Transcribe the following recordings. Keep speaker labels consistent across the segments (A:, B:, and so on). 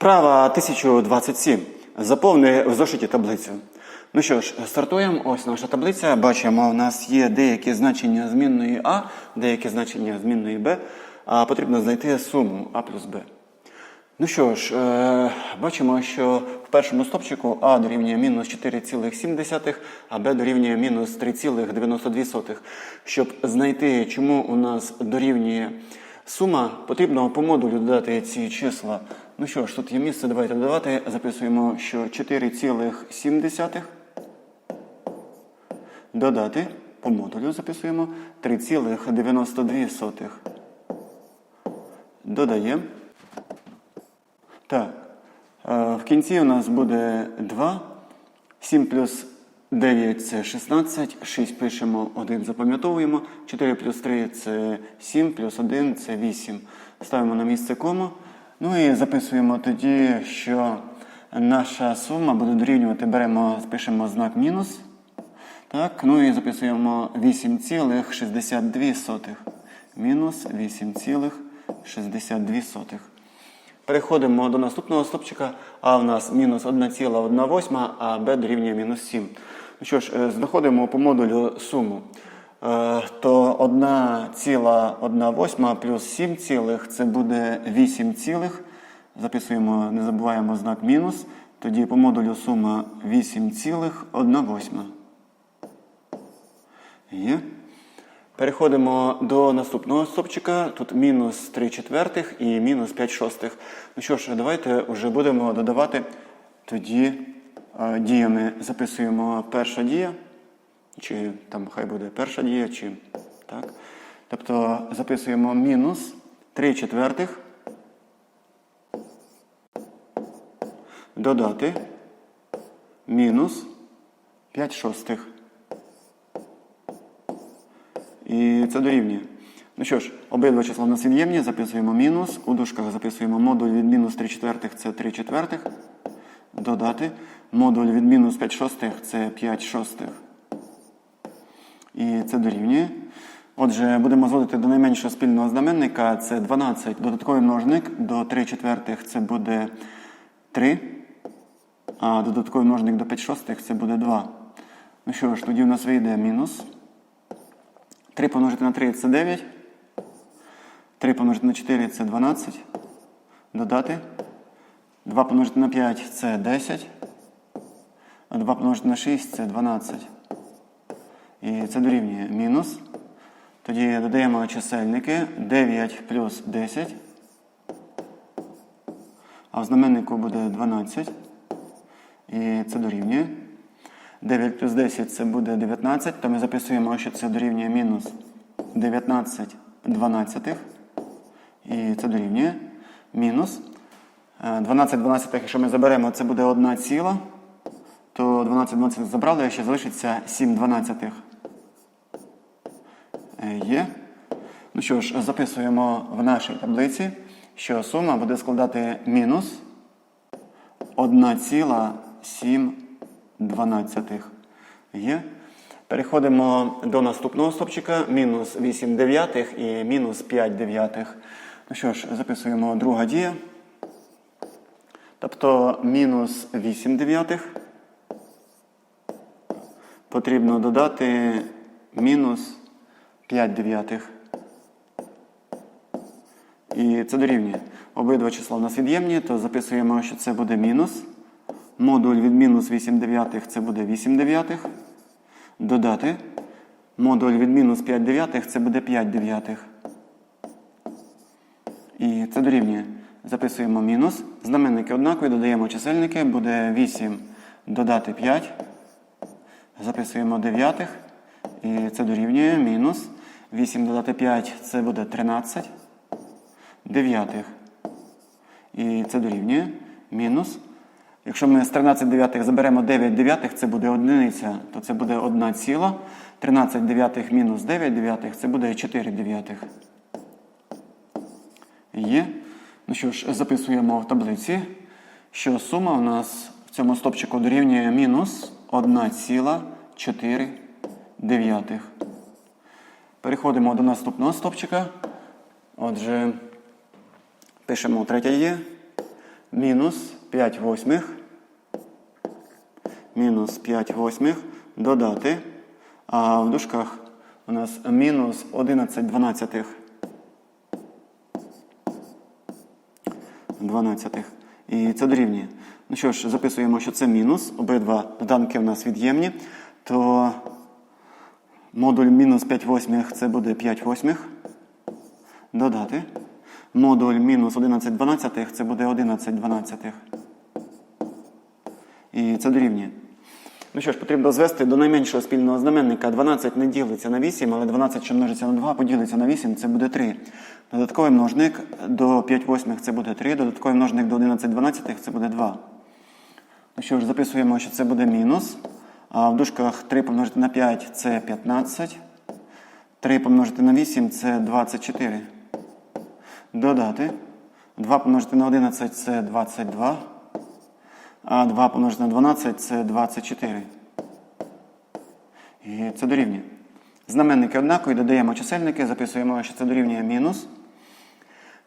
A: Вправа 1027. Заповни в зошиті таблицю. Ну що ж, стартуємо. Ось наша таблиця. Бачимо, у нас є деякі значення змінної А, деякі значення змінної Б. А потрібно знайти суму А плюс Б. Ну що ж, е, бачимо, що в першому стопчику А дорівнює мінус 4,7, а Б дорівнює мінус 3,92. Щоб знайти, чому у нас дорівнює сума, потрібно по модулю додати ці числа. Ну що ж, тут є місце, давайте додавати. Записуємо, що 4,7 додати по модулю записуємо 3,92. Додаємо. Так. е, В кінці у нас буде 2. 7 плюс 9 це 16. 6 пишемо, 1 запам'ятовуємо. 4 плюс 3 це 7, плюс 1 це 8. Ставимо на місце кому. Ну і записуємо тоді, що наша сума буде дорівнювати, беремо, спишемо знак мінус. Так, ну і записуємо 8,62. Мінус 8,62. Переходимо до наступного стопчика. А в нас мінус 1,18, а Б дорівнює мінус 7. Ну що ж, е, знаходимо по модулю суму. Е, То 1,18 плюс 7 цілих це буде 8 цілих. Записуємо, не забуваємо знак мінус. Тоді по модулю сума 8,18. Є. Переходимо до наступного стопчика. Тут мінус 3 четвертих і мінус 5 шостих. Ну що ж, давайте вже будемо додавати тоді е, діями. Записуємо перша дія, чи там хай буде перша дія, чи так. Тобто записуємо мінус 3 четвертих. Додати мінус 5 шостих. І це дорівнює. Ну що ж, обидва числа в нас від'ємні, записуємо мінус. У дужках записуємо модуль від мінус 3 четвертих це 3 четвертих. Додати. Модуль від мінус 5 шостих це 5 шостих. І це дорівнює. Отже, будемо зводити до найменшого спільного знаменника. Це 12. Додатковий множник до 3 четвертих це буде 3. А додатковий множник до 5 шостих це буде 2. Ну що ж, тоді в нас вийде мінус. 3 помножити на 3 це 9. 3 помножити на 4 це 12. Додати. 2 помножити на 5 це 10. А 2 помножити на 6 це 12. І це дорівнює мінус. Тоді додаємо чисельники 9 плюс 10. А в знаменнику буде 12. І це дорівнює. 9 плюс 10 це буде 19, то ми записуємо, що це дорівнює мінус 19 дванадцятих. І це дорівнює мінус. Е, 12 дванадцятих, якщо ми заберемо, це буде 1 ціла. То 12 дванадцятих забрали, а ще залишиться 7 дванадцятих. Е, Є. Ну що ж, записуємо в нашій таблиці, що сума буде складати мінус 1,7. Є. Переходимо до наступного стопчика. Мінус 8 дев'ятих і мінус 5 дев'ятих. Ну що ж, записуємо друга дія. Тобто мінус 8 дев'ятих. Потрібно додати мінус 5 дев'ятих. І це дорівнює. Обидва числа у нас від'ємні, то записуємо, що це буде мінус. Модуль від мінус 8 дев'ятих це буде 8 дев'ятих. Додати. Модуль від мінус 5 дев'ятих це буде 5 дев'ятих. І це дорівнює. Записуємо мінус. Знаменники однакові, додаємо чисельники, буде 8 додати 5. Записуємо дев'ятих. І це дорівнює мінус. 8 додати 5 це буде 13 дев'ятих. І це дорівнює мінус. Якщо ми з 13 дев'ятих заберемо 9 дев'ятих, це буде одиниця, то це буде 1 ціла. 13 дев'ятих мінус 9 дев'ятих це буде 4 дев'ятих. Є. Ну що ж, записуємо в таблиці, що сума у нас в цьому стопчику дорівнює мінус 1,4 дев'ятих. Переходимо до наступного стопчика. Отже, пишемо третє є. мінус 5 восьмих, мінус 5 восьмих додати, а в дужках у нас мінус 11 дванадцятих. 12. І це дорівнює. Ну що ж, записуємо, що це мінус. Обидва доданки у нас від'ємні. То модуль мінус 5 восьмих це буде 5 восьмих. Додати. Модуль мінус 11 дванадцятих це буде 11 дванадцятих. І це дорівнює. Ну що ж, потрібно звести до найменшого спільного знаменника. 12 не ділиться на 8, але 12, що множиться на 2, поділиться на 8, це буде 3. Додатковий множник до 5 восьмих це буде 3, додатковий множник до 11 дванадцятих це буде 2. Ну що ж, записуємо, що це буде мінус. А в дужках 3 помножити на 5 це 15. 3 помножити на 8 це 24. Додати. 2 помножити на 11 це 22. А 2 помножити на 12 це 24. І це дорівнює. Знаменники однакові, додаємо чисельники, записуємо, що це дорівнює мінус.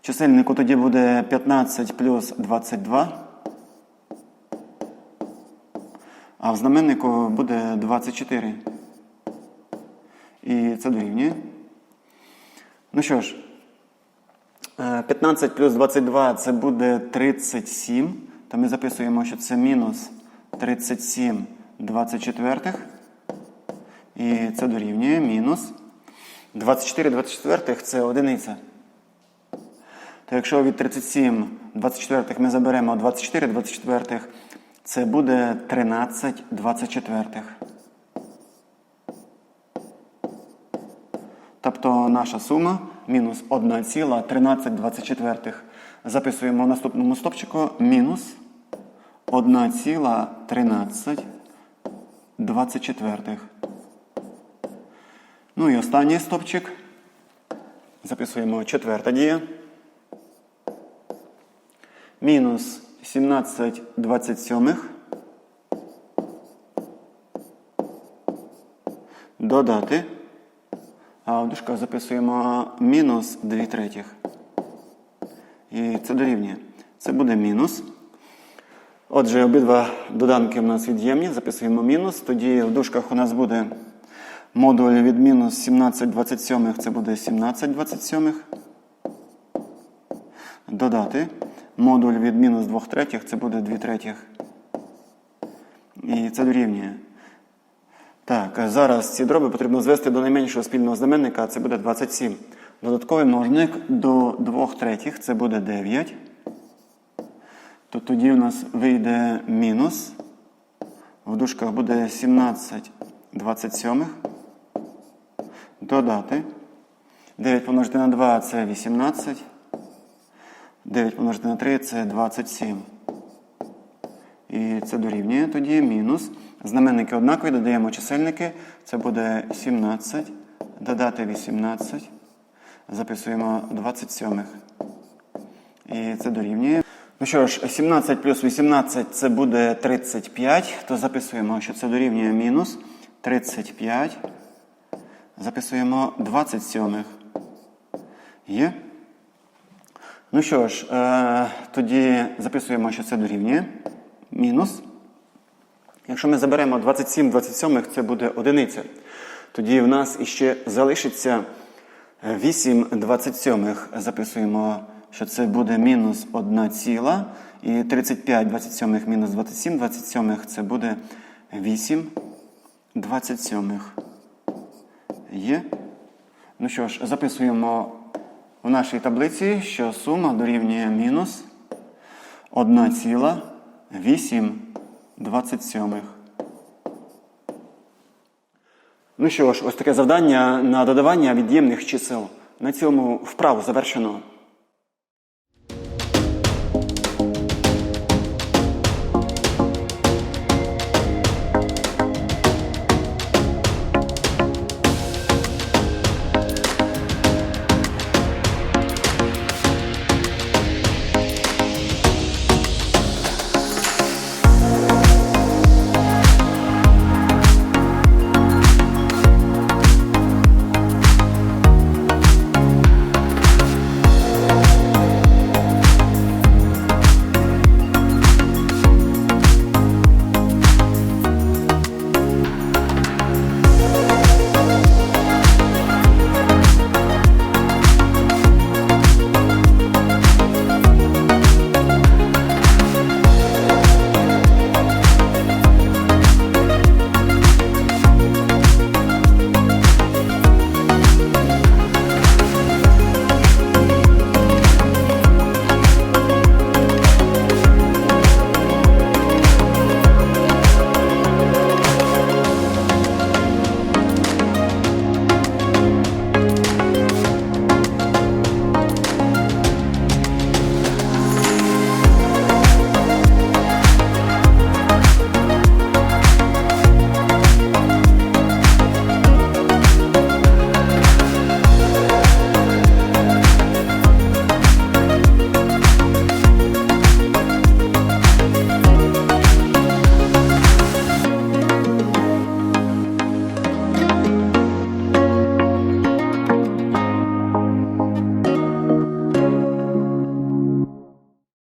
A: Чисельнику тоді буде 15 плюс 22. А в знаменнику буде 24. І це дорівнює. Ну що ж, е, 15 плюс 22 це буде 37. То ми записуємо, що це мінус 37 24. І це дорівнює мінус 24 24 це одиниця. То якщо від 37 24 ми заберемо 24 24, це буде 13 24. Тобто наша сума мінус 1,1324. Записуємо в наступному стопчику мінус 1,1324. Ну і останній стопчик. Записуємо четверта дія. Мінус 17 27. Додати. А в дужках записуємо мінус 2 третіх. І це дорівнює. Це буде мінус. Отже, обидва доданки у нас від'ємні. Записуємо мінус. Тоді в дужках у нас буде модуль від мінус 17 27, це буде 17 27. Додати. Модуль від мінус 2 третіх, це буде 2 третіх. І це дорівнює. Так, зараз ці дроби потрібно звести до найменшого спільного знаменника, а це буде 27. Додатковий множник до 2 третіх, це буде 9. То тоді у нас вийде мінус. В дужках буде 17 27. Додати. 9 помножити на 2 це 18. 9 помножити на 3 це 27. І це дорівнює тоді мінус. Знаменники однакові, додаємо чисельники. Це буде 17. Додати 18. Записуємо 27. І це дорівнює. Ну що ж, 17 плюс 18 це буде 35. То записуємо, що це дорівнює мінус 35. Записуємо 27. Є? Ну що ж, е, тоді записуємо, що це дорівнює. Мінус. Якщо ми заберемо 27 27, це буде одиниця. Тоді в нас іще залишиться 8 27. Записуємо, що це буде мінус 1 ціла. І 35 27 мінус 27 27 це буде 8 27. Є? Ну що ж, записуємо в нашій таблиці, що сума дорівнює мінус 1,827. Ну що ж, ось таке завдання на додавання від'ємних чисел. На цьому вправу завершено.